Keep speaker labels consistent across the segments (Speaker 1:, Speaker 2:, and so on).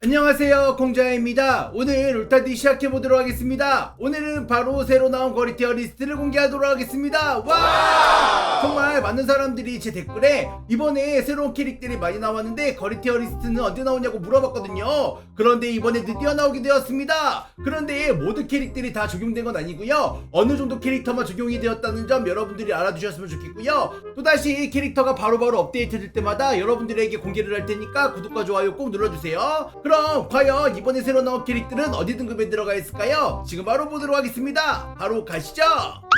Speaker 1: 안녕하세요 공자입니다. 오늘 울타디 시작해보도록 하겠습니다. 오늘은 바로 새로 나온 거리티어 리스트를 공개하도록 하겠습니다. 와! 정말 많은 사람들이 제 댓글에 이번에 새로운 캐릭들이 많이 나왔는데 거리티어 리스트는 언제 나오냐고 물어봤거든요. 그런데 이번에 드디어 나오게 되었습니다. 그런데 모든 캐릭들이 다 적용된 건 아니고요. 어느 정도 캐릭터만 적용이 되었다는 점 여러분들이 알아두셨으면 좋겠고요. 또다시 캐릭터가 바로 바로 업데이트 될 때마다 여러분들에게 공개를 할 테니까 구독과 좋아요 꼭 눌러주세요 그럼 과연 이번에 새로 나온 캐릭들은 어디 등급에 들어가 있을까요? 지금 바로 보도록 하겠습니다. 바로 가시죠.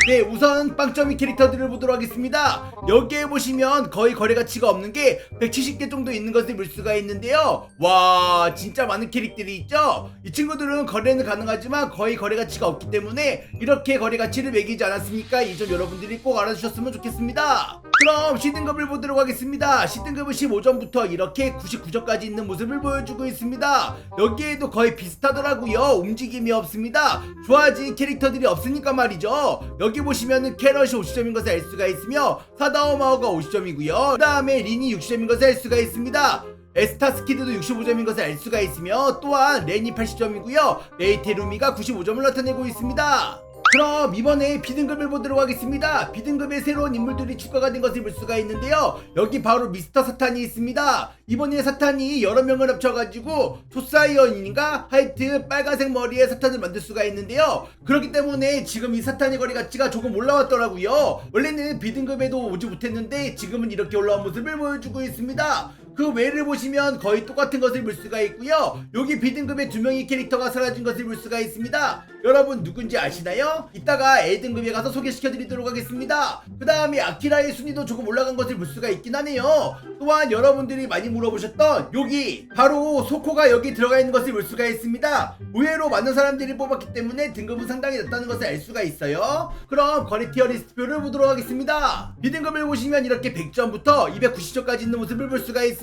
Speaker 1: 네, 우선 빵점이 캐릭터들을 보도록 하겠습니다. 여기에 보시면 거의 거래 가치가 없는 게 170개 정도 있는 것을 볼 수가 있는데요. 와, 진짜 많은 캐릭들이 있죠? 이 친구들은 거래는 가능하지만 거의 거래 가치가 없기 때문에 이렇게 거래 가치를 매기지 않았으니까 이 점 여러분들이 꼭 알아주셨으면 좋겠습니다. 그럼 C등급을 보도록 하겠습니다. C등급은 15점부터 이렇게 99점까지 있는 모습을 보여주고 있습니다. 여기에도 거의 비슷하더라고요. 움직임이 없습니다. 좋아진 캐릭터들이 없으니까 말이죠. 여기 보시면은 캐럿이 50점인 것을 알 수가 있으며 사다오마오가 50점이고요. 그 다음에 린이 60점인 것을 알 수가 있습니다. 에스타 스키드도 65점인 것을 알 수가 있으며 또한 렌이 80점이고요. 레이테루미가 95점을 나타내고 있습니다. 그럼 이번에 B등급을 보도록 하겠습니다. B등급에 새로운 인물들이 추가가 된 것을 볼 수가 있는데요. 여기 바로 미스터 사탄이 있습니다. 이번에 사탄이 여러 명을 합쳐가지고 조사이언인가 하여튼 빨간색 머리의 사탄을 만들 수가 있는데요. 그렇기 때문에 지금 이 사탄의 거리 가치가 조금 올라왔더라고요. 원래는 B등급에도 오지 못했는데 지금은 이렇게 올라온 모습을 보여주고 있습니다. 그 외를 보시면 거의 똑같은 것을 볼 수가 있고요. 여기 B등급의 두 명의 캐릭터가 사라진 것을 볼 수가 있습니다. 여러분 누군지 아시나요? 이따가 A등급에 가서 소개시켜 드리도록 하겠습니다. 그 다음에 아키라의 순위도 조금 올라간 것을 볼 수가 있긴 하네요. 또한 여러분들이 많이 물어보셨던 여기 바로 소코가 여기 들어가 있는 것을 볼 수가 있습니다. 의외로 많은 사람들이 뽑았기 때문에 등급은 상당히 낮다는 것을 알 수가 있어요. 그럼 거리티어 리스트표를 보도록 하겠습니다. B등급을 보시면 이렇게 100점부터 290점까지 있는 모습을 볼 수가 있습니다.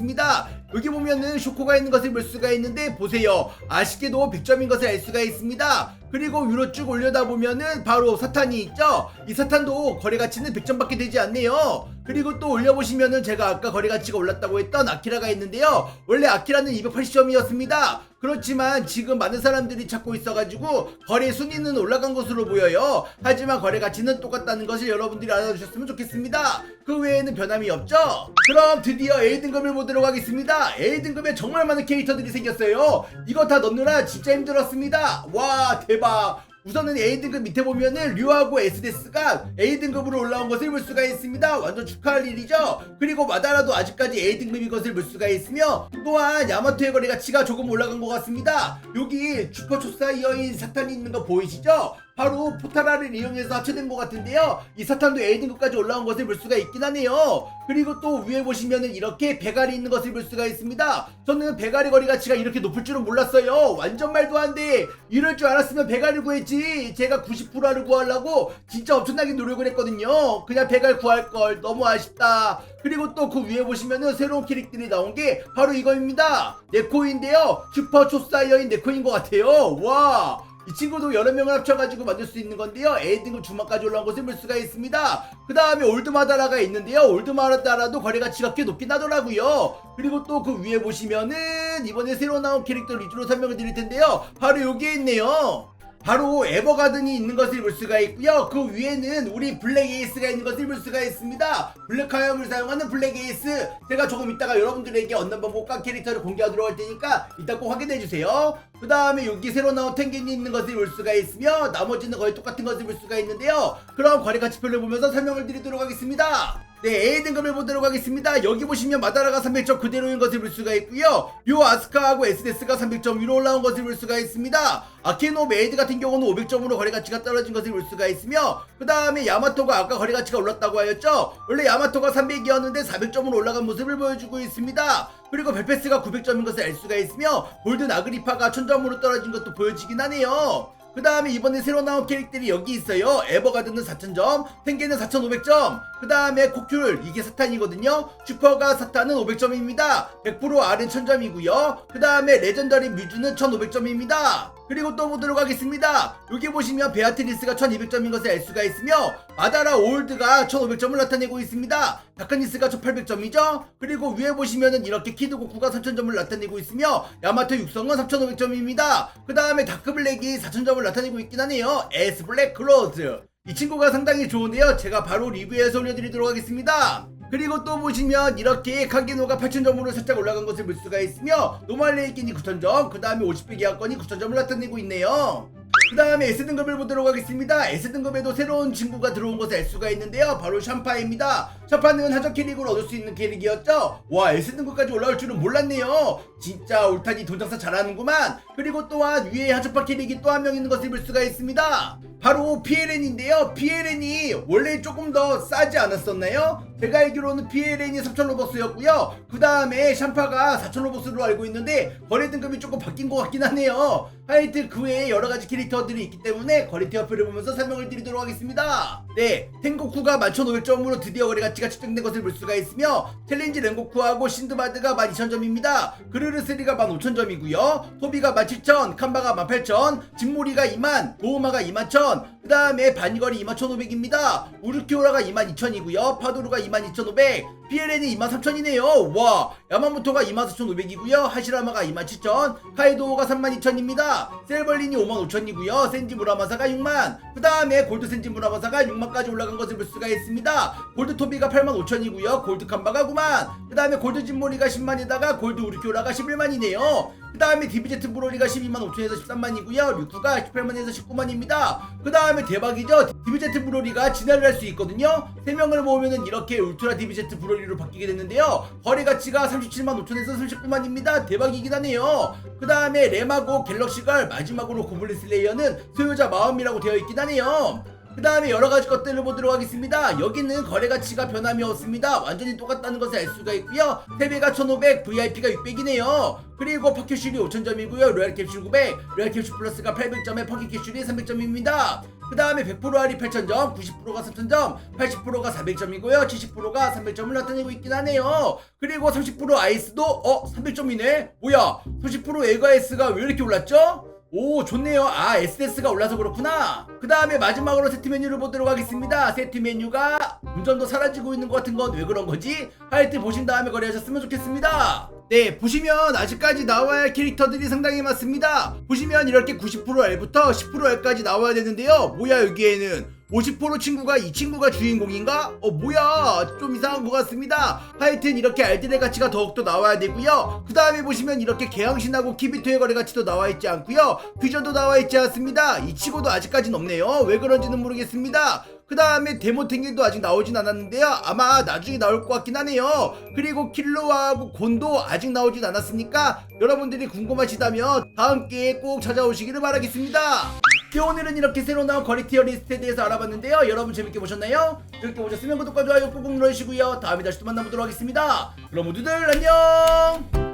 Speaker 1: 여기 보면은 쇼코가 있는 것을 볼 수가 있는데 보세요. 아쉽게도 100점인 것을 알 수가 있습니다. 그리고 위로 쭉 올려다 보면은 바로 사탄이 있죠. 이 사탄도 거래 가치는 100점밖에 되지 않네요. 그리고 또 올려보시면은 제가 아까 거래 가치가 올랐다고 했던 아키라가 있는데요. 원래 아키라는 280점이었습니다. 그렇지만 지금 많은 사람들이 찾고 있어가지고 거래 순위는 올라간 것으로 보여요. 하지만 거래 가치는 똑같다는 것을 여러분들이 알아주셨으면 좋겠습니다. 그 외에는 변함이 없죠? 그럼 드디어 A등급을 보도록 하겠습니다. A등급에 정말 많은 캐릭터들이 생겼어요. 이거 다 넣느라 진짜 힘들었습니다. 와 대박. 우선은 A등급 밑에 보면은 류하고 SDS가 A등급으로 올라온 것을 볼 수가 있습니다. 완전 축하할 일이죠. 그리고 마다라도 아직까지 A등급인 것을 볼 수가 있으며 또한 야마토의 거래 가치가 조금 올라간 것 같습니다. 여기 슈퍼초사 이어인 사탄이 있는 거 보이시죠? 바로 포탈화를 이용해서 합체된 것 같은데요. 이 사탄도 A등급까지 올라온 것을 볼 수가 있긴 하네요. 그리고 또 위에 보시면은 이렇게 배갈이 있는 것을 볼 수가 있습니다. 저는 배갈이 거리 가치가 이렇게 높을 줄은 몰랐어요. 완전 말도 안 돼. 이럴 줄 알았으면 배갈을 구했지. 제가 90%를 구하려고 진짜 엄청나게 노력을 했거든요. 그냥 배갈 구할 걸 너무 아쉽다. 그리고 또 그 위에 보시면은 새로운 캐릭들이 나온 게 바로 이거입니다. 네코인데요. 슈퍼 초사이어인 네코인 것 같아요. 와. 이 친구도 여러 명을 합쳐가지고 만들 수 있는 건데요. A등급 중반까지 올라온 것을 볼 수가 있습니다. 그 다음에 올드마다라가 있는데요. 올드마다라도 거래 가치가 꽤 높긴 하더라고요. 그리고 또 그 위에 보시면은 이번에 새로 나온 캐릭터 위주로 설명을 드릴 텐데요. 바로 여기에 있네요. 바로 에버가든이 있는 것을 볼 수가 있고요. 그 위에는 우리 블랙 에이스가 있는 것을 볼 수가 있습니다. 블랙 화염을 사용하는 블랙 에이스. 제가 조금 이따가 여러분들에게 얻는 방법과 캐릭터를 공개하도록 할 테니까 이따 꼭 확인해 주세요. 그 다음에 여기 새로 나온 탱겐이 있는 것을 볼 수가 있으며 나머지는 거의 똑같은 것을 볼 수가 있는데요. 그럼 거래 가치표를 보면서 설명을 드리도록 하겠습니다. 네, A 등급을 보도록 하겠습니다. 여기 보시면 마다라가 300점 그대로인 것을 볼 수가 있고요. 요 아스카하고 SDS가 300점 위로 올라온 것을 볼 수가 있습니다. 아케노 메이드 같은 경우는 500점으로 거래 가치가 떨어진 것을 볼 수가 있으며 그 다음에 야마토가 아까 거래 가치가 올랐다고 하였죠. 원래 야마토가 300이었는데 400점으로 올라간 모습을 보여주고 있습니다. 그리고 벨페스가 900점인 것을 알 수가 있으며 골든 아그리파가 1000점으로 떨어진 것도 보여지긴 하네요. 그 다음에 이번에 새로 나온 캐릭들이 여기 있어요. 에버가든은 4000점, 탱게는 4500점, 그 다음에 코큐를 이게 사탄이거든요. 슈퍼가 사탄은 500점입니다. 100% R은 1000점이고요. 그 다음에 레전더리 뮤즈는 1500점입니다. 그리고 또 보도록 하겠습니다. 여기 보시면 베아트리스가 1200점인 것을 알 수가 있으며 마다라 올드가 1500점을 나타내고 있습니다. 다크니스가 1800점이죠. 그리고 위에 보시면은 이렇게 키드 고쿠가 3000점을 나타내고 있으며 야마토 육성은 3500점입니다. 그 다음에 다크블랙이 4000점을 나타내고 있긴 하네요. 에스 블랙 클로즈. 이 친구가 상당히 좋은데요. 제가 바로 리뷰해서 올려드리도록 하겠습니다. 그리고 또 보시면 이렇게 카기노가 8000점으로 살짝 올라간 것을 볼 수가 있으며 노말레이킨이 9000점 그 다음에 50배 계약권이 9000점을 나타내고 있네요. 그 다음에 S등급을 보도록 하겠습니다. S등급에도 새로운 친구가 들어온 것을 알 수가 있는데요. 바로 샴파입니다. 샴파는 하적 캐릭으로 얻을 수 있는 캐릭이었죠? 와 S등급까지 올라올 줄은 몰랐네요. 진짜 울타니 돈장사 잘하는구만. 그리고 또한 위에 하적파 캐릭이 또 한 명 있는 것을 볼 수가 있습니다 바로 PLN인데요 PLN이 원래 조금 더 싸지 않았었나요? 제가 알기로는 PLN이 3,000 로벅스였고요. 그 다음에 샴파가 4,000 로벅스로 알고 있는데 거래 등급이 조금 바뀐 것 같긴 하네요. 하여튼 그 외에 여러 가지 캐릭터들이 있기 때문에 거래 티어표를 보면서 설명을 드리도록 하겠습니다. 네, 텐고쿠가 11,500점으로 드디어 거래 가치가 측정된 것을 볼 수가 있으며 챌린지 랭고쿠하고 신드바드가 12,000점입니다. 그르르스리가 15,000점이고요. 토비가 17,000, 칸바가 18,000, 진모리가 2만, 도우마가 21,000, 그 다음에 바니걸이 21,500입니다. 우르키오라가 22,000이고요. 파도루가 22,500, PLN이 23,000이네요. 와, 야마모토가 24,500이고요. 하시라마가 27,000, 카이도우가 32,000입니다. 셀벌린이 55,000이고요. 센지 무라마사가 6만, 그 다음에 골드 센지 무라마사가 6만까지 올라간 것을 볼 수가 있습니다. 골드 토비가 85,000이고요. 골드 칸바가 9만, 그 다음에 골드 진모리가 10만에다가 골드 우르키오라가 11만이네요. 그 다음에 디비제트 브로리가 12만 5천에서 13만이고요. 류쿠가 18만에서 19만입니다. 그 다음에 대박이죠. 디비제트 브로리가 진화를 할 수 있거든요. 3명을 모으면은 이렇게 울트라 디비제트 브로리 로 바뀌게 됐는데요. 거래 가치가 37만 5천에서 39만입니다. 대박이긴 하네요. 그 다음에 레마고 갤럭시걸 마지막으로 고블린 슬레이어는 소유자 마음이라고 되어 있긴 하네요. 그 다음에 여러 가지 것들을 보도록 하겠습니다. 여기는 거래 가치가 변함이 없습니다. 완전히 똑같다는 것을 알 수가 있고요. 세배가 1500, VIP가 600이네요. 그리고 퍼큐슐이 5000점이고요. 로얄 캡슐 900, 로얄 캡슐 플러스가 800점에 퍼키 캡슐이 300점입니다. 그 다음에 100% 할인 8000점, 90%가 3000점, 80%가 400점이고요. 70%가 300점을 나타내고 있긴 하네요. 그리고 30% 아이스도 어 300점이네. 뭐야? 30% 에가에스가 왜 이렇게 올랐죠? 오 좋네요. 아 SS가 올라서 그렇구나. 그 다음에 마지막으로 세트 메뉴를 보도록 하겠습니다. 세트 메뉴가 더 사라지고 있는 것 같은 건 왜 그런 거지? 하여튼 보신 다음에 거래하셨으면 좋겠습니다. 네 보시면 아직까지 나와야 할 캐릭터들이 상당히 많습니다. 보시면 이렇게 90% L부터 10% L까지 나와야 되는데요. 뭐야 여기에는 50% 친구가 이 친구가 주인공인가? 어 뭐야? 좀 이상한 것 같습니다. 하여튼 이렇게 알들의 가치가 더욱더 나와야 되고요. 그 다음에 보시면 이렇게 개항신하고 키비토의 거래 가치도 나와 있지 않고요. 퓨전도 나와 있지 않습니다. 이 치고도 아직까지는 없네요. 왜 그런지는 모르겠습니다. 그 다음에 데모 탱길도 아직 나오진 않았는데요. 아마 나중에 나올 것 같긴 하네요. 그리고 킬로하고 곤도 아직 나오진 않았으니까 여러분들이 궁금하시다면 다음 기회에 꼭 찾아오시기를 바라겠습니다 네, 오늘은 이렇게 새로 나온 거리 티어 리스트에 대해서 알아봤는데요. 여러분 재밌게 보셨나요? 재밌게 보셨으면 구독과 좋아요 꾹꾹 눌러주시고요. 다음에 다시 또 만나보도록 하겠습니다. 그럼 모두들 안녕!